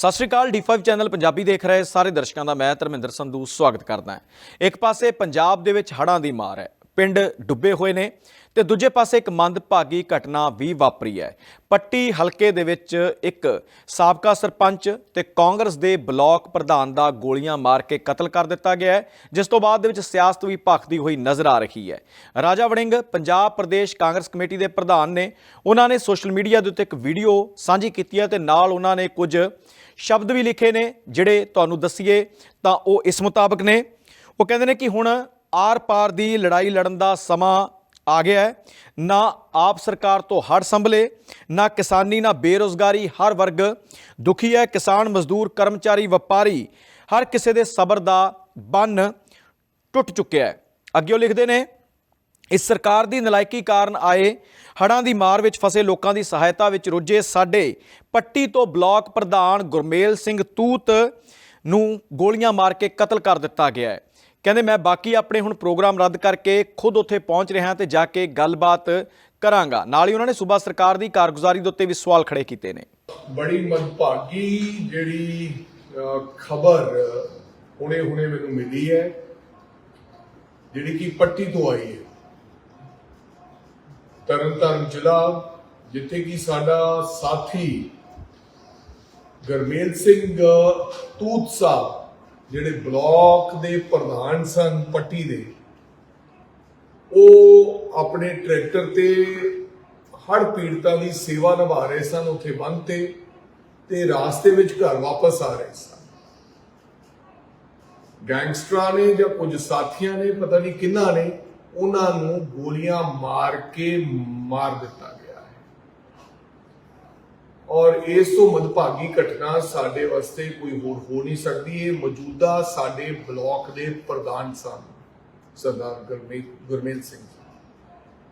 ਸਤਿ ਸ਼੍ਰੀ ਅਕਾਲ D5 channel Punjabi ਦੇਖ ਰਹੇ ਸਾਰੇ ਦਰਸ਼ਕਾਂ ਦਾ ਮੈਂ ਧਰਮਿੰਦਰ ਸੰਧੂ ਸਵਾਗਤ ਕਰਦਾ ਹਾਂ। ਇੱਕ ਪਾਸੇ ਪੰਜਾਬ ਦੇ ਵਿੱਚ ਹੜ੍ਹਾਂ ਦੀ ਮਾਰ ਹੈ ਪਿੰਡ ਡੁੱਬੇ ਹੋਏ ਨੇ ਤੇ ਦੂਜੇ ਪਾਸੇ ਇੱਕ ਮੰਦਭਾਗੀ ਘਟਨਾ ਵੀ ਵਾਪਰੀ ਹੈ। ਪੱਟੀ ਹਲਕੇ ਦੇ ਵਿੱਚ ਇੱਕ ਸਾਬਕਾ ਸਰਪੰਚ ਤੇ ਕਾਂਗਰਸ ਦੇ ਬਲਾਕ ਪ੍ਰਧਾਨ ਦਾ ਗੋਲੀਆਂ ਮਾਰ ਕੇ ਕਤਲ ਕਰ ਦਿੱਤਾ ਗਿਆ ਹੈ, ਜਿਸ ਤੋਂ ਬਾਅਦ ਦੇ ਵਿੱਚ ਸਿਆਸਤ ਵੀ ਭਖਦੀ ਹੋਈ ਨਜ਼ਰ ਆ ਰਹੀ ਹੈ। ਰਾਜਾ ਵੜਿੰਗ, ਪੰਜਾਬ ਪ੍ਰਦੇਸ਼ ਕਾਂਗਰਸ ਕਮੇਟੀ ਦੇ ਪ੍ਰਧਾਨ ਨੇ ਉਹਨਾਂ ਨੇ ਸੋਸ਼ਲ ਮੀਡੀਆ ਦੇ ਉੱਤੇ ਇੱਕ ਵੀਡੀਓ ਸਾਂਝੀ ਕੀਤੀ ਹੈ ਤੇ ਨਾਲ ਉਹਨਾਂ ਨੇ ਕੁਝ ਸ਼ਬਦ ਵੀ ਲਿਖੇ ਨੇ, ਜਿਹੜੇ ਤੁਹਾਨੂੰ ਦੱਸੀਏ ਤਾਂ ਉਹ ਇਸ ਮੁਤਾਬਕ ਨੇ। ਉਹ ਕਹਿੰਦੇ ਨੇ ਕਿ ਹੁਣ ਆਰ-ਪਾਰ ਦੀ ਲੜਾਈ ਲੜਨ ਦਾ ਸਮਾਂ ਆ ਗਿਆ ਹੈ। ਨਾ ਆਪ ਸਰਕਾਰ ਤੋਂ ਹੜ ਸੰਭਲੇ, ਨਾ ਕਿਸਾਨੀ, ਨਾ ਬੇਰੋਜ਼ਗਾਰੀ, ਹਰ ਵਰਗ ਦੁਖੀ ਹੈ। ਕਿਸਾਨ, ਮਜ਼ਦੂਰ, ਕਰਮਚਾਰੀ, ਵਪਾਰੀ ਹਰ ਕਿਸੇ ਦੇ ਸਬਰ ਦਾ ਬੰਨ ਟੁੱਟ ਚੁੱਕਿਆ ਹੈ। ਅੱਗੇ ਉਹ ਲਿਖਦੇ ਨੇ, ਇਸ ਸਰਕਾਰ ਦੀ ਨਲਾਇਕੀ ਕਾਰਨ ਆਏ ਹੜ੍ਹਾਂ ਦੀ ਮਾਰ ਵਿੱਚ ਫਸੇ ਲੋਕਾਂ ਦੀ ਸਹਾਇਤਾ ਵਿੱਚ ਰੁੱਝੇ ਸਾਡੇ ਪੱਟੀ ਤੋਂ ਬਲਾਕ ਪ੍ਰਧਾਨ ਗੁਰਮੇਲ ਸਿੰਘ ਤੂਤ ਨੂੰ ਗੋਲੀਆਂ ਮਾਰ ਕੇ ਕਤਲ ਕਰ ਦਿੱਤਾ ਗਿਆ ਹੈ। ਕਹਿੰਦੇ ਮੈਂ ਬਾਕੀ ਆਪਣੇ ਹੁਣ ਪ੍ਰੋਗਰਾਮ ਰੱਦ ਕਰਕੇ ਖੁਦ ਉੱਥੇ ਪਹੁੰਚ ਰਿਹਾ ਤੇ ਜਾ ਕੇ ਗੱਲਬਾਤ ਕਰਾਂਗਾ। ਨਾਲ ਹੀ ਉਹਨਾਂ ਨੇ ਸੂਬਾ ਸਰਕਾਰ ਦੀ ਕਾਰਗੁਜ਼ਾਰੀ ਦੇ ਉੱਤੇ ਵੀ ਸਵਾਲ ਖੜੇ ਕੀਤੇ ਨੇ। ਬੜੀ ਮੰਦਭਾਗੀ ਜਿਹੜੀ ਖਬਰ ਹੁਣੇ ਹੁਣੇ ਮੈਨੂੰ ਮਿਲੀ ਹੈ, ਜਿਹੜੀ ਕਿ ਪੱਟੀ ਤੋਂ ਆਈ ਹੈ। ਤਰਨਤਾਰਨ ਜ਼ਿਲ੍ਹਾ, ਜਿੱਥੇ ਕਿ ਸਾਡਾ ਸਾਥੀ ਗਰਮੇਲ ਸਿੰਘ ਤੂਤ ਸਾਹਿਬ ਜਿਹੜੇ ਬਲਾਕ ਦੇ ਪ੍ਰਧਾਨ ਸਨ ਪੱਟੀ ਦੇ, ਉਹ ਆਪਣੇ ਟਰੈਕਟਰ ਤੇ ਹੜ ਪੀੜਤਾਂ ਦੀ ਸੇਵਾ ਨਿਭਾ ਰਹੇ ਸਨ, ਉੱਥੇ ਬੰਦ ਤੇ ਤੇ ਰਾਸਤੇ ਵਿੱਚ ਘਰ ਵਾਪਸ ਆ ਰਹੇ ਸਨ। ਗੈਂਗਸਟਰਾਂ ਨੇ ਜਾਂ ਕੁਝ ਸਾਥੀਆਂ ਨੇ, ਪਤਾ ਨਹੀਂ ਕਿੰਨਾ ਨੇ, ਉਹਨਾਂ ਨੂੰ ਗੋਲੀਆਂ ਮਾਰ ਕੇ ਮਾਰ ਦਿੱਤਾ। ਔਰ ਇਸ ਤੋਂ ਮਦਭਾਗੀ ਘਟਨਾ ਸਾਡੇ ਵਾਸਤੇ ਕੋਈ ਹੋਰ ਹੋ ਨਹੀਂ ਸਕਦੀ। ਇਹ ਮੌਜੂਦਾ ਸਾਡੇ ਬਲਾਕ ਦੇ ਪ੍ਰਧਾਨ ਸਨ, ਸਰਦਾਰ ਗੁਰਮੀਤ ਗੁਰਮੇਲ ਸਿੰਘ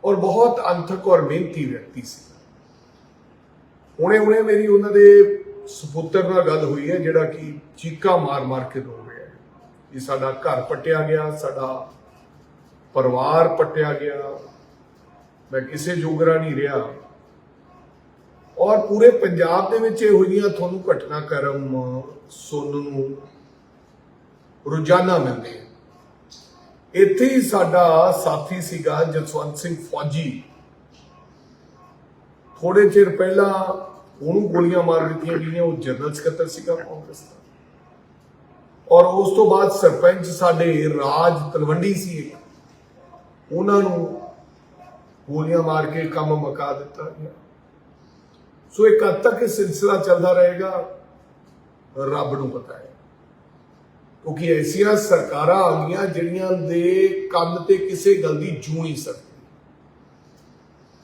ਔਰ ਬਹੁਤ ਅੰਥਕ ਔਰ ਮਿਹਨਤੀ ਵਿਅਕਤੀ ਸੀ। ਹੁਣੇ ਹੁਣੇ ਮੇਰੀ ਉਹਨਾਂ ਦੇ ਸੁਪੁੱਤਰ ਨਾਲ ਗੱਲ ਹੋਈ ਹੈ, ਜਿਹੜਾ ਕਿ ਚੀਕਾ ਮਾਰ ਮਾਰ ਕੇ ਰੋ ਰਿਹਾ ਹੈ। ਕਿ ਸਾਡਾ ਘਰ ਪੱਟਿਆ ਗਿਆ, ਸਾਡਾ ਪਰਿਵਾਰ ਪੱਟਿਆ ਗਿਆ। ਮੈਂ ਕਿਸੇ ਜੋਗਰਾ ਨਹੀਂ ਰਿਹਾ। ਔਰ ਪੂਰੇ ਪੰਜਾਬ ਦੇ ਵਿੱਚ ਇਹੋ ਜਿਹੀਆਂ ਤੁਹਾਨੂੰ ਘਟਨਾਕ੍ਰਮ ਸੁਣਨ ਨੂੰ ਰੋਜ਼ਾਨਾ ਮਿਲਦੇ ਆ। ਇੱਥੇ ਹੀ ਸਾਡਾ ਸਾਥੀ ਸੀਗਾ ਜਸਵੰਤ ਸਿੰਘ ਫੌਜੀ। ਥੋੜੇ ਚਿਰ ਪਹਿਲਾਂ ਉਹਨੂੰ ਗੋਲੀਆਂ ਮਾਰ ਦਿੱਤੀਆਂ ਗਈਆਂ, ਉਹ ਜਨਰਲ ਸਕੱਤਰ ਸੀਗਾ ਕਾਂਗਰਸ ਦਾ। ਔਰ ਉਸ ਤੋਂ ਬਾਅਦ ਸਰਪੰਚ ਸਾਡੇ ਰਾਜ ਤਲਵੰਡੀ ਸੀ ਉਹਨਾਂ ਨੂੰ ਗੋਲੀਆਂ ਮਾਰ ਕੇ ਕੰਮ ਮਕਾ ਦਿੱਤਾ ਗਿਆ। ਸੋ ਇੱਕ ਹੱਦ ਤੱਕ ਇਹ ਸਿਲਸਿਲਾ ਚੱਲਦਾ ਰਹੇਗਾ, ਰੱਬ ਨੂੰ ਪਤਾ ਹੈ। ਕਿਉਂਕਿ ਐਸੀਆਂ ਸਰਕਾਰਾਂ ਆ ਗਈਆਂ ਜਿਹੜੀਆਂ ਦੇ ਕੰਮ ਤੇ ਕਿਸੇ ਗੱਲ ਦੀ ਜੂ ਨਹੀਂ ਸਕਦੀ।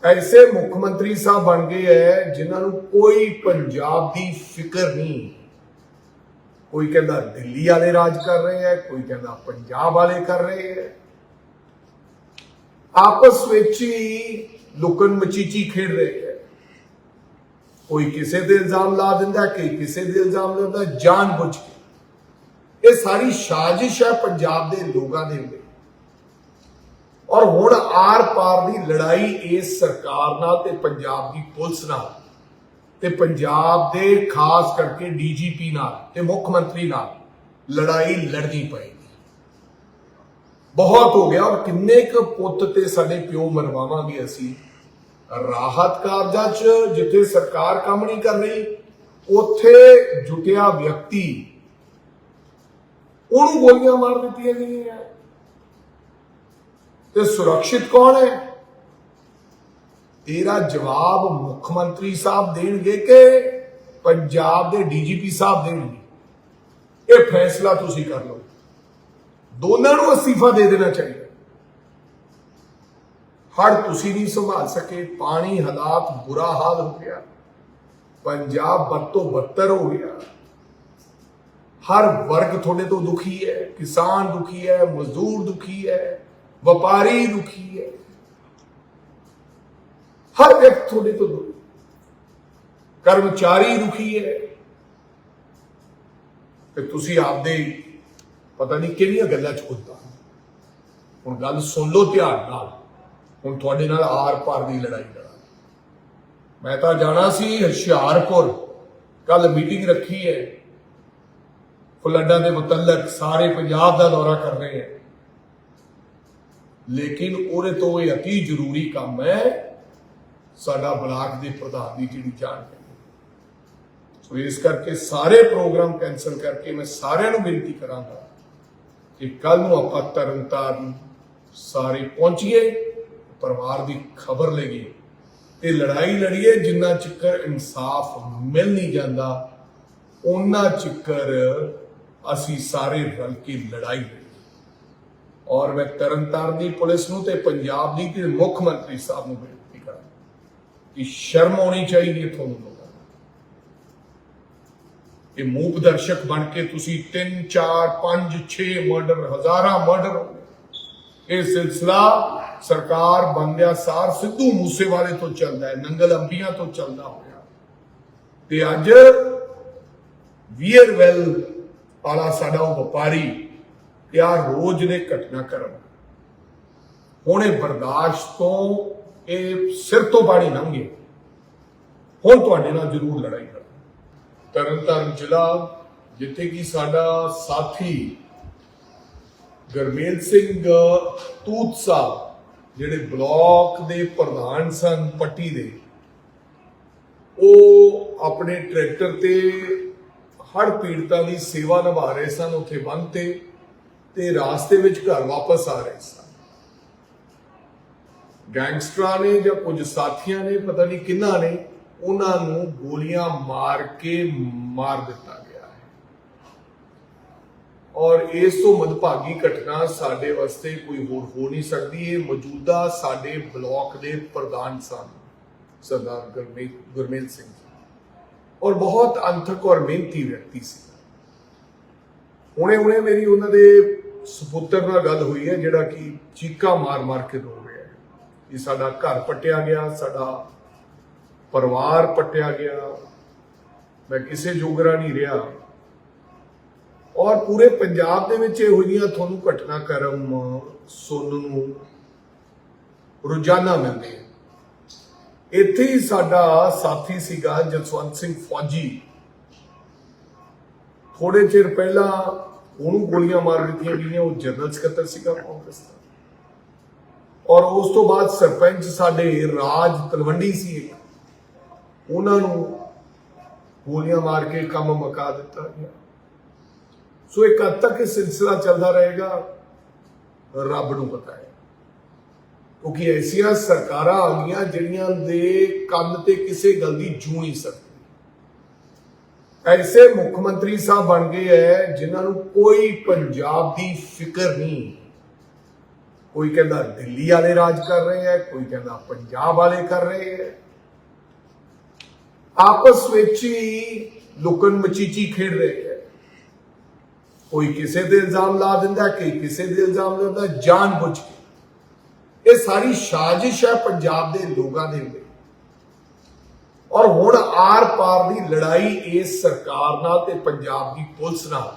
ਐਸੇ ਮੁੱਖ ਮੰਤਰੀ ਸਾਹਿਬ ਬਣ ਗਏ ਐ, ਜਿਨ੍ਹਾਂ ਨੂੰ ਕੋਈ ਪੰਜਾਬ ਦੀ ਫਿਕਰ ਨਹੀਂ। ਕੋਈ ਕਹਿੰਦਾ ਦਿੱਲੀ ਵਾਲੇ ਰਾਜ ਕਰ ਰਹੇ ਐ, ਕੋਈ ਕਹਿੰਦਾ ਪੰਜਾਬ ਵਾਲੇ ਕਰ ਰਹੇ ਐ। ਆਪਸ ਵਿੱਚ ਹੀ ਲੁਕਣ ਮਚੀਚੀ ਖੇਡ ਰਹੇ ਕੋਈ ਕਿਸੇ ਦੇ ਇਲਜ਼ਾਮ ਲਾ ਦਿੰਦਾ, ਕੋਈ ਕਿਸੇ ਦੇ ਇਲਜ਼ਾਮ ਲਾਉਂਦਾ, ਜਾਣ ਬੁੱਝ ਕੇ। ਇਹ ਸਾਰੀ ਸਾਜ਼ਿਸ਼ ਹੈ ਪੰਜਾਬ ਦੇ ਲੋਕਾਂ ਦੇ ਲਈ ਔਰ ਹੁਣ ਆਰ ਪਾਰ ਦੀ ਲੜਾਈ ਇਸ ਸਰਕਾਰ ਨਾਲ ਤੇ ਪੰਜਾਬ ਦੀ ਪੁਲਿਸ ਨਾਲ, ਤੇ ਪੰਜਾਬ ਦੇ ਖਾਸ ਕਰਕੇ ਡੀਜੀਪੀ ਨਾਲ ਤੇ ਮੁੱਖ ਮੰਤਰੀ ਨਾਲ ਲੜਾਈ ਲੜਨੀ ਪਏਗੀ। ਬਹੁਤ ਹੋ ਗਿਆ ਔਰ ਕਿੰਨੇ ਕੁ ਪੁੱਤ ਤੇ ਸਾਡੇ ਪਿਓ ਮਰਵਾਵਾਂਗੇ ਅਸੀਂ। ਰਾਹਤ ਕਾਰਜਾਂ 'ਚ ਜਿੱਥੇ ਸਰਕਾਰ ਕੰਮ ਨਹੀਂ ਕਰ ਰਹੀ, ਉੱਥੇ ਜੁਟਿਆ ਵਿਅਕਤੀ। ਉਹਨੂੰ ਗੋਲੀਆਂ ਮਾਰ ਦਿੱਤੀਆਂ ਗਈਆਂ। ਤੇ ਸੁਰੱਖਿਅਤ ਕੌਣ ਹੈ? ਇਹਦਾ ਜਵਾਬ ਮੁੱਖ ਮੰਤਰੀ ਸਾਹਿਬ ਦੇਣਗੇ ਕਿ ਪੰਜਾਬ ਦੇ ਡੀਜੀਪੀ ਸਾਹਿਬ ਦੇਣਗੇ। ਇਹ ਫੈਸਲਾ ਤੁਸੀਂ ਕਰ ਲਓ। ਦੋਨਾਂ ਨੂੰ ਅਸਤੀਫਾ ਦੇ ਦੇਣਾ ਚਾਹੀਦਾ। ਹੜ ਤੁਸੀਂ ਨਹੀਂ ਸੰਭਾਲ ਸਕੇ, ਪਾਣੀ, ਹਾਲਾਤ ਬੁਰਾ ਹਾਲ ਹੋ ਗਿਆ। ਪੰਜਾਬ ਬਦ ਬੱਤਰ ਹੋ ਗਿਆ। ਹਰ ਵਰਗ ਤੁਹਾਡੇ ਤੋਂ ਦੁਖੀ ਹੈ, ਕਿਸਾਨ ਦੁਖੀ ਹੈ, ਮਜ਼ਦੂਰ ਦੁਖੀ ਹੈ, ਵਪਾਰੀ ਦੁਖੀ ਹੈ। ਹਰ ਵਿਅਕਤੀ ਤੁਹਾਡੇ ਤੋਂ ਦੁਖੀ ਕਰਮਚਾਰੀ ਦੁਖੀ ਹੈ। ਤੇ ਤੁਸੀਂ ਆਪਦੇ ਪਤਾ ਨਹੀਂ ਕਿਹੜੀਆਂ ਗੱਲਾਂ ਚ ਖੁੱਦਾ ਹੁਣ ਗੱਲ ਸੁਣ ਲਓ ਧਿਆਨ ਨਾਲ। ਹੁਣ ਤੁਹਾਡੇ ਨਾਲ ਆਰ ਪਾਰ ਦੀ ਲੜਾਈ ਲੜਾਂਗੇ। ਮੈਂ ਤਾਂ ਜਾਣਾ ਸੀ ਹੁਸ਼ਿਆਰਪੁਰ। ਕੱਲ ਮੀਟਿੰਗ ਰੱਖੀ ਹੈ। ਫਲੱਡਾਂ ਦੇ ਮੁਤਲਕ ਸਾਰੇ ਪੰਜਾਬ ਦਾ ਦੌਰਾ ਕਰ ਰਹੇ ਹੈ। ਲੇਕਿਨ ਉਹਦੇ ਤੋਂ ਇਹ ਅਤੀ ਜ਼ਰੂਰੀ ਕੰਮ ਹੈ, ਸਾਡਾ ਬਲਾਕ ਦੇ ਪ੍ਰਧਾਨ ਦੀ ਜਿਹੜੀ ਜਾਣਕਾਰੀ ਸੋ ਇਸ ਕਰਕੇ ਸਾਰੇ ਪ੍ਰੋਗਰਾਮ ਕੈਨਸਲ ਕਰਕੇ ਮੈਂ ਸਾਰਿਆਂ ਨੂੰ ਬੇਨਤੀ ਕਰਾਂਗਾ ਕਿ ਕੱਲ ਨੂੰ ਆਪਾਂ ਤਰਨਤਾਰਨ ਸਾਰੇ ਪਹੁੰਚੀਏ। ਪਰਿਵਾਰ ਦੀ ਖਬਰ ਲਈਏ, ਤੇ ਲੜਾਈ ਲੜੀਏ ਜਿੰਨਾ ਚਿਕਰ ਇਨਸਾਫ ਮਿਲ ਨਹੀਂ ਜਾਂਦਾ ਉਹਨਾਂ ਚਿਕਰ ਅਸੀਂ ਸਾਰੇ ਰਲ ਕੇ ਲੜਾਈ ਔਰ ਮੈਂ ਤਰਨਤਾਰਨ ਦੀ ਪੁਲਿਸ ਨੂੰ ਤੇ ਪੰਜਾਬ ਦੀ ਤੇ ਮੁੱਖ ਮੰਤਰੀ ਸਾਹਿਬ ਨੂੰ ਬੇਨਤੀ ਕਰਾਂ ਕਿ ਸ਼ਰਮ ਆਉਣੀ ਚਾਹੀਦੀ ਹੈ ਤੁਹਾਨੂੰ ਲੋਕਾਂ ਨੂੰ। ਇਹ ਮੂਕ ਦਰਸ਼ਕ ਬਣ ਕੇ ਤੁਸੀਂ 3 4 5 6 ਮਰਡਰ, ਹਜ਼ਾਰਾਂ ਮਰਡਰ ਹੋ ਇਹ ਸਿਲਸਿਲਾ ਸਰਕਾਰ ਬੰਦਿਆ ਸਾਰ ਸਿੱਧੂ ਮੂਸੇਵਾਲੇ ਤੋਂ ਚੱਲਦਾ ਹੈ, ਨੰਗਲ ਅੰਬੀਆਂ ਤੋਂ ਚੱਲਦਾ ਹੋਇਆ। ਤੇ ਅੱਜ ਵੀਅਰਵੈਲ ਵਾਲਾ ਸਾਡਾ ਉਹ ਵਪਾਰੀ, ਕਿ ਆ ਰੋਜ਼ ਦੇ ਘਟਨਾ ਕਰਮ ਹੁਣ ਇਹ ਬਰਦਾਸ਼ਤ ਤੋਂ ਇਹ ਸਿਰ ਤੋਂ ਬਾਣੀ ਲੰਘੇ। ਹੁਣ ਤੁਹਾਡੇ ਨਾਲ ਜ਼ਰੂਰ ਲੜਾਈ ਕਰਾਂ ਤਰਨਤਾਰਨ ਜ਼ਿਲ੍ਹਾ, ਜਿੱਥੇ ਕਿ ਸਾਡਾ ਸਾਥੀ ਗਰਮੇਲ ਸਿੰਘ ਤੂਤ ਸਾਹਿਬ ਜਿਹੜੇ ਬਲਾਕ ਦੇ ਪ੍ਰਧਾਨ ਸਨ ਪੱਟੀ ਦੇ, ਉਹ ਆਪਣੇ ਟਰੈਕਟਰ ਤੇ ਹੜ ਪੀੜਤਾਂ ਦੀ ਸੇਵਾ ਨਿਭਾ ਰਹੇ ਸਨ, ਉੱਥੇ ਬੰਦ ਤੇ ਤੇ ਰਾਸਤੇ ਵਿੱਚ ਘਰ ਵਾਪਸ ਆ ਰਹੇ ਸਨ। ਗੈਂਗਸਟਰਾਂ ਨੇ ਜਾਂ ਕੁਝ ਸਾਥੀਆਂ ਨੇ, ਪਤਾ ਨਹੀਂ ਕਿੰਨਾ ਨੇ, ਉਹਨਾਂ ਨੂੰ ਗੋਲੀਆਂ ਮਾਰ ਕੇ ਮਾਰ ਦਿੱਤਾ। ਔਰ ਇਸ ਤੋਂ ਮਦਭਾਗੀ ਘਟਨਾ ਸਾਡੇ ਵਾਸਤੇ ਕੋਈ ਹੋਰ ਹੋ ਨਹੀਂ ਸਕਦੀ। ਇਹ ਮੌਜੂਦਾ ਸਾਡੇ ਬਲਾਕ ਦੇ ਪ੍ਰਧਾਨ ਸਨ, ਸਰਦਾਰ ਗੁਰਮੇਲ ਗੁਰਮੇਲ ਸਿੰਘ ਜੀ। ਔਰ ਬਹੁਤ ਅੰਥਕ ਔਰ ਮਿਹਨਤੀ ਵਿਅਕਤੀ ਸੀ। ਹੁਣੇ ਹੁਣੇ ਮੇਰੀ ਉਹਨਾਂ ਦੇ ਸੁਪੁੱਤਰ ਨਾਲ ਗੱਲ ਹੋਈ ਹੈ, ਜਿਹੜਾ ਕਿ ਚੀਕਾ ਮਾਰ ਮਾਰ ਕੇ ਰੋ ਰਿਹਾ ਹੈ। ਕਿ ਸਾਡਾ ਘਰ ਪੱਟਿਆ ਗਿਆ, ਸਾਡਾ ਪਰਿਵਾਰ ਪੱਟਿਆ ਗਿਆ। ਮੈਂ ਕਿਸੇ ਜੋਗਰਾ ਨਹੀਂ ਰਿਹਾ। ਔਰ ਪੂਰੇ ਪੰਜਾਬ ਦੇ ਵਿੱਚ ਇਹੋ ਜਿਹੀਆਂ ਤੁਹਾਨੂੰ ਘਟਨਾਕ੍ਰਮ ਸੁਣਨ ਨੂੰ ਰੋਜ਼ਾਨਾ ਮਿਲਦੇ ਆ। ਇੱਥੇ ਹੀ ਸਾਡਾ ਸਾਥੀ ਸੀਗਾ ਜਸਵੰਤ ਸਿੰਘ ਫੌਜੀ। ਥੋੜੇ ਚਿਰ ਪਹਿਲਾਂ ਉਹਨੂੰ ਗੋਲੀਆਂ ਮਾਰ ਦਿੱਤੀਆਂ ਗਈਆਂ, ਉਹ ਜਨਰਲ ਸਕੱਤਰ ਸੀਗਾ ਕਾਂਗਰਸ ਦਾ। ਔਰ ਉਸ ਤੋਂ ਬਾਅਦ ਸਰਪੰਚ ਸਾਡੇ ਰਾਜ ਤਲਵੰਡੀ ਸੀ ਉਹਨਾਂ ਨੂੰ ਗੋਲੀਆਂ ਮਾਰ ਕੇ ਕੰਮ ਮਕਾ ਦਿੱਤਾ ਗਿਆ। ਸੋ ਇੱਕ ਹੱਦ ਤੱਕ ਇਹ ਸਿਲਸਿਲਾ ਚੱਲਦਾ ਰਹੇਗਾ। ਰੱਬ ਨੂੰ ਪਤਾ ਹੈ। ਕਿਉਂਕਿ ਐਸੀਆਂ ਸਰਕਾਰਾਂ ਆ ਗਈਆਂ ਜਿਹੜੀਆਂ ਦੇ ਕੰਨ ਤੇ ਕਿਸੇ ਗੱਲ ਦੀ ਜੂ ਨਹੀਂ ਸਕਦੀ। ਐਸੇ ਮੁੱਖ ਮੰਤਰੀ ਸਾਹਿਬ ਬਣ ਗਏ ਐ, ਜਿਨ੍ਹਾਂ ਨੂੰ ਕੋਈ ਪੰਜਾਬ ਦੀ ਫਿਕਰ ਨਹੀਂ। ਕੋਈ ਕਹਿੰਦਾ ਦਿੱਲੀ ਵਾਲੇ ਰਾਜ ਕਰ ਰਹੇ ਐ, ਕੋਈ ਕਹਿੰਦਾ ਪੰਜਾਬ ਵਾਲੇ ਕਰ ਰਹੇ ਐ। ਆਪਸ ਵਿੱਚ ਹੀ ਲੁਕਣ ਮਚੀਚੀ ਖੇਡ ਰਹੇ। ਕੋਈ ਕਿਸੇ ਦੇ ਇਲਜ਼ਾਮ ਲਾ ਦਿੰਦਾ, ਕੋਈ ਕਿਸੇ ਦੇ ਇਲਜ਼ਾਮ ਲਾਉਂਦਾ ਜਾਣ ਕੇ। ਇਹ ਸਾਰੀ ਸਾਜ਼ਿਸ਼ ਹੈ ਪੰਜਾਬ ਦੇ ਲੋਕਾਂ ਦੇ ਲਈ ਔਰ ਹੁਣ ਆਰ ਪਾਰ ਦੀ ਲੜਾਈ ਇਸ ਸਰਕਾਰ ਨਾਲ ਤੇ ਪੰਜਾਬ ਦੀ ਪੁਲਿਸ ਨਾਲ,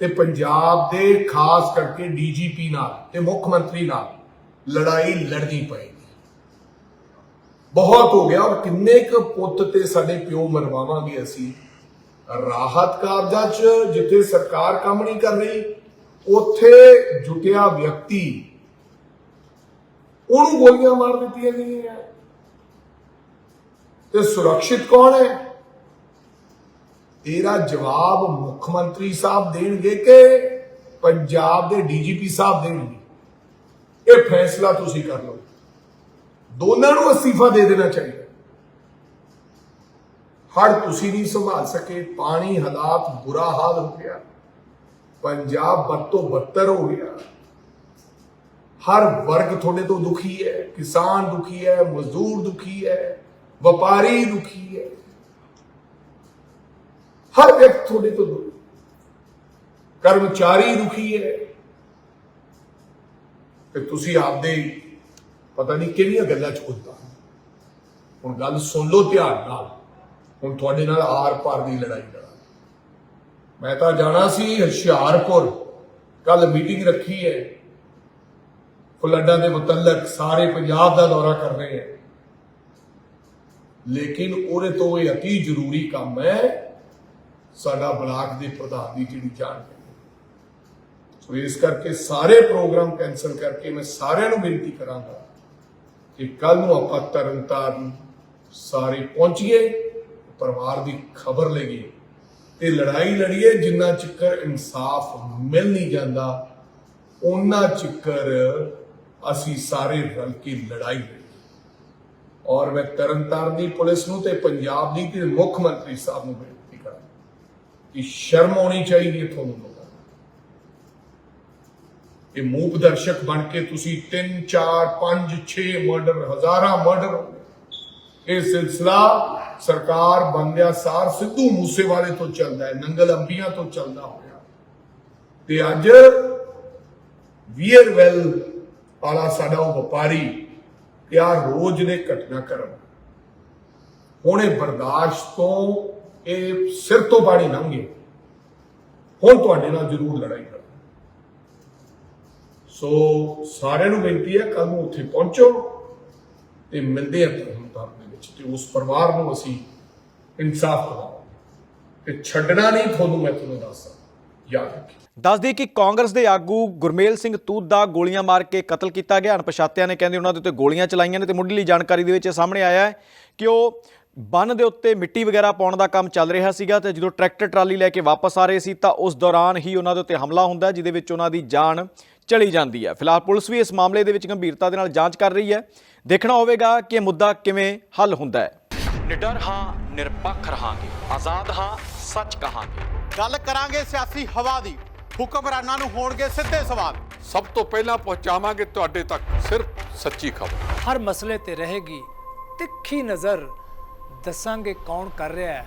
ਤੇ ਪੰਜਾਬ ਦੇ ਖਾਸ ਕਰਕੇ ਡੀਜੀਪੀ ਨਾਲ ਤੇ ਮੁੱਖ ਮੰਤਰੀ ਨਾਲ ਲੜਾਈ ਲੜਨੀ ਪਏਗੀ। ਬਹੁਤ ਹੋ ਗਿਆ ਔਰ ਕਿੰਨੇ ਕੁ ਪੁੱਤ ਤੇ ਸਾਡੇ ਪਿਓ ਮਰਵਾਵਾਂਗੇ ਅਸੀਂ। ਰਾਹਤ ਕਾਰਜਾਂ 'ਚ ਜਿੱਥੇ ਸਰਕਾਰ ਕੰਮ ਨਹੀਂ ਕਰ ਰਹੀ, ਉੱਥੇ ਜੁਟਿਆ ਵਿਅਕਤੀ। ਉਹਨੂੰ ਗੋਲੀਆਂ ਮਾਰ ਦਿੱਤੀਆਂ ਗਈਆਂ। ਤੇ ਸੁਰੱਖਿਅਤ ਕੌਣ ਹੈ? ਇਹਦਾ ਜਵਾਬ ਮੁੱਖ ਮੰਤਰੀ ਸਾਹਿਬ ਦੇਣਗੇ ਕਿ ਪੰਜਾਬ ਦੇ ਡੀਜੀਪੀ ਸਾਹਿਬ ਦੇਣਗੇ। ਇਹ ਫੈਸਲਾ ਤੁਸੀਂ ਕਰ ਲਓ। ਦੋਨਾਂ ਨੂੰ ਅਸਤੀਫਾ ਦੇ ਦੇਣਾ ਚਾਹੀਦਾ। ਹੜ ਤੁਸੀਂ ਨਹੀਂ ਸੰਭਾਲ ਸਕੇ, ਪਾਣੀ, ਹਾਲਾਤ ਬੁਰਾ ਹਾਲ ਹੋ ਗਿਆ। ਪੰਜਾਬ ਬਦ ਤੋਂ ਬੱਤਰ ਹੋ ਗਿਆ। ਹਰ ਵਰਗ ਤੁਹਾਡੇ ਤੋਂ ਦੁਖੀ ਹੈ, ਕਿਸਾਨ ਦੁਖੀ ਹੈ, ਮਜ਼ਦੂਰ ਦੁਖੀ ਹੈ, ਵਪਾਰੀ ਦੁਖੀ ਹੈ। ਹਰ ਵਿਅਕਤੀ ਤੁਹਾਡੇ ਤੋਂ ਦੁਖੀ ਕਰਮਚਾਰੀ ਦੁਖੀ ਹੈ। ਤੇ ਤੁਸੀਂ ਆਪਦੇ ਪਤਾ ਨਹੀਂ ਕਿਹੜੀਆਂ ਗੱਲਾਂ ਚ ਕੁੱਤਾ ਹੁਣ ਗੱਲ ਸੁਣ ਲਓ ਧਿਆਨ ਨਾਲ। ਹੁਣ ਤੁਹਾਡੇ ਨਾਲ ਆਰ ਪਾਰ ਦੀ ਲੜਾਈ ਲੜਾ ਮੈਂ ਤਾਂ ਜਾਣਾ ਸੀ ਹੁਸ਼ਿਆਰਪੁਰ। ਕੱਲ ਮੀਟਿੰਗ ਰੱਖੀ ਹੈ। ਫਲੱਡਾਂ ਦੇ ਮੁਤਲਕ ਸਾਰੇ ਪੰਜਾਬ ਦਾ ਦੌਰਾ ਕਰ ਰਹੇ ਹੈ। ਲੇਕਿਨ ਉਹਦੇ ਤੋਂ ਇਹ ਅਤੀ ਜ਼ਰੂਰੀ ਕੰਮ ਹੈ, ਸਾਡਾ ਬਲਾਕ ਦੇ ਪ੍ਰਧਾਨ ਦੀ ਜਿਹੜੀ ਜਾਣ ਸੋ ਇਸ ਕਰਕੇ ਸਾਰੇ ਪ੍ਰੋਗਰਾਮ ਕੈਨਸਲ ਕਰਕੇ ਮੈਂ ਸਾਰਿਆਂ ਨੂੰ ਬੇਨਤੀ ਕਰਾਂਗਾ ਕਿ ਕੱਲ ਨੂੰ ਆਪਾਂ ਤਰਨਤਾਰਨ ਸਾਰੇ ਪਹੁੰਚੀਏ। ਪਰਿਵਾਰ ਦੀ ਖਬਰ ਲਈਏ ਤੇ ਲੜਾਈ ਲੜੀਏ, ਜਿੰਨਾ ਚਿਕਰ ਇਨਸਾਫ ਮਿਲ ਨਹੀਂ ਜਾਂਦਾ ਉਹਨਾਂ ਚਿਕਰ ਅਸੀਂ ਸਾਰੇ ਰਲ ਕੇ ਲੜਾਈ ਲੜੀਏ ਔਰ ਮੈਂ ਤਰਨਤਾਰਨ ਦੀ ਪੁਲਿਸ ਨੂੰ ਤੇ ਪੰਜਾਬ ਦੀ ਤੇ ਮੁੱਖ ਮੰਤਰੀ ਸਾਹਿਬ ਨੂੰ ਬੇਨਤੀ ਕਰਾਂ ਕਿ ਸ਼ਰਮ ਆਉਣੀ ਚਾਹੀਦੀ ਹੈ ਤੁਹਾਨੂੰ ਲੋਕਾਂ ਨੂੰ। ਇਹ ਮੂਪ ਦਰਸ਼ਕ ਬਣ ਕੇ ਤੁਸੀਂ 3 4 5 6 ਮਰਡਰ, ਹਜ਼ਾਰਾਂ ਮਰਡਰ ਇਹ ਸਿਲਸਿਲਾ ਸਰਕਾਰ ਬੰਦਿਆ ਸਾਰ ਸਿੱਧੂ ਮੂਸੇਵਾਲੇ ਤੋਂ ਚੱਲਦਾ ਹੈ, ਨੰਗਲ ਅੰਬੀਆਂ ਤੋਂ ਚੱਲਦਾ ਹੋਇਆ। ਤੇ ਅੱਜ ਵੀਅਰਵੈਲ ਵਾਲਾ ਸਾਡਾ ਉਹ ਵਪਾਰੀ ਕਿ ਆ ਰੋਜ਼ ਨੇ ਘਟਨਾ ਕਰਨ। ਹੁਣ ਇਹ ਬਰਦਾਸ਼ਤ ਤੋਂ ਇਹ ਸਿਰ ਤੋਂ ਪਾਣੀ ਲੰਘੇ। ਹੁਣ ਤੁਹਾਡੇ ਨਾਲ ਜ਼ਰੂਰ ਲੜਾਈ ਕਰਾਂ ਸੋ ਸਾਰਿਆਂ ਨੂੰ ਬੇਨਤੀ ਹੈ ਕੱਲ ਨੂੰ ਉੱਥੇ ਪਹੁੰਚੋ ਤੇ ਮਿਲਦੇ ਹਾਂ ਤਰਨਤਾਰਨ ਦੇ ਵਿੱਚ ਤੇ ਉਸ ਪਰਿਵਾਰ ਨੂੰ ਅਸੀਂ ਇਨਸਾਫ ਦਿਵਾਵਾਂਗੇ ਤੇ ਛੱਡਣਾ ਨਹੀਂ ਤੁਹਾਨੂੰ ਮੈਂ ਤੁਹਾਨੂੰ ਦੱਸਦਾ ਯਾਦ ਰੱਖਿਓ। ਦੱਸ ਕਿ ਕਾਂਗਰਸ ਦੇ ਆਗੂ ਗੁਰਮੇਲ ਸਿੰਘ ਤੂਤ ਦਾ ਗੋਲੀਆਂ ਮਾਰ ਕੇ ਕਤਲ ਕੀਤਾ ਗਿਆ। ਅਣਪਛਾਤਿਆਂ ਨੇ ਕਹਿੰਦੇ ਉਹਨਾਂ ਦੇ ਉੱਤੇ ਗੋਲੀਆਂ ਚਲਾਈਆਂ ਨੇ ਤੇ ਮੁੱਢਲੀ ਜਾਣਕਾਰੀ ਦੇ ਵਿੱਚ ਇਹ ਸਾਹਮਣੇ ਆਇਆ ਹੈ ਕਿ ਉਹ ਬੰਨ ਦੇ ਉੱਤੇ ਮਿੱਟੀ ਵਗੈਰਾ ਪਾਉਣ ਦਾ ਕੰਮ ਚੱਲ ਰਿਹਾ ਸੀਗਾ ਤੇ ਜਦੋਂ ਟਰੈਕਟਰ ਟਰਾਲੀ ਲੈ ਕੇ ਵਾਪਸ ਆ ਰਹੇ ਸੀ ਤਾਂ ਉਸ ਦੌਰਾਨ ਹੀ ਉਹਨਾਂ ਦੇ ਉੱਤੇ ਹਮਲਾ ਹੁੰਦਾ ਜਿਹਦੇ ਵਿੱਚ ਉਹਨਾਂ ਦੀ ਜਾਨ ਚਲੀ ਜਾਂਦੀ ਹੈ। ਫਿਲਹਾਲ ਪੁਲਿਸ ਵੀ ਇਸ ਮਾਮਲੇ ਦੇ ਵਿੱਚ ਗੰਭੀਰਤਾ ਦੇ ਨਾਲ ਜਾਂਚ ਕਰ ਰਹੀ ਹੈ। ਦੇਖਣਾ ਹੋਵੇਗਾ ਕਿ ਇਹ ਮੁੱਦਾ ਕਿਵੇਂ ਹੱਲ ਹੁੰਦਾ ਹੈ। ਨਿਡਰ ਹਾਂ ਨਿਰਪੱਖ ਰਹਾਂਗੇ। ਆਜ਼ਾਦ ਹਾਂ ਸੱਚ ਕਹਾਂਗੇ। ਗੱਲ ਕਰਾਂਗੇ ਸਿਆਸੀ ਹਵਾ ਦੀ। ਹੁਕਮਰਾਨਾਂ ਨੂੰ ਹੋਣਗੇ ਸਿੱਧੇ ਸਵਾਲ। ਸਭ ਤੋਂ ਪਹਿਲਾਂ ਪਹੁੰਚਾਵਾਂਗੇ ਤੁਹਾਡੇ ਤੱਕ ਸਿਰਫ ਸੱਚੀ ਖਬਰ। ਹਰ ਮਸਲੇ ਤੇ ਰਹੇਗੀ ਤਿੱਖੀ ਨਜ਼ਰ। ਦੱਸਾਂਗੇ ਕੌਣ ਕਰ ਰਿਹਾ ਹੈ।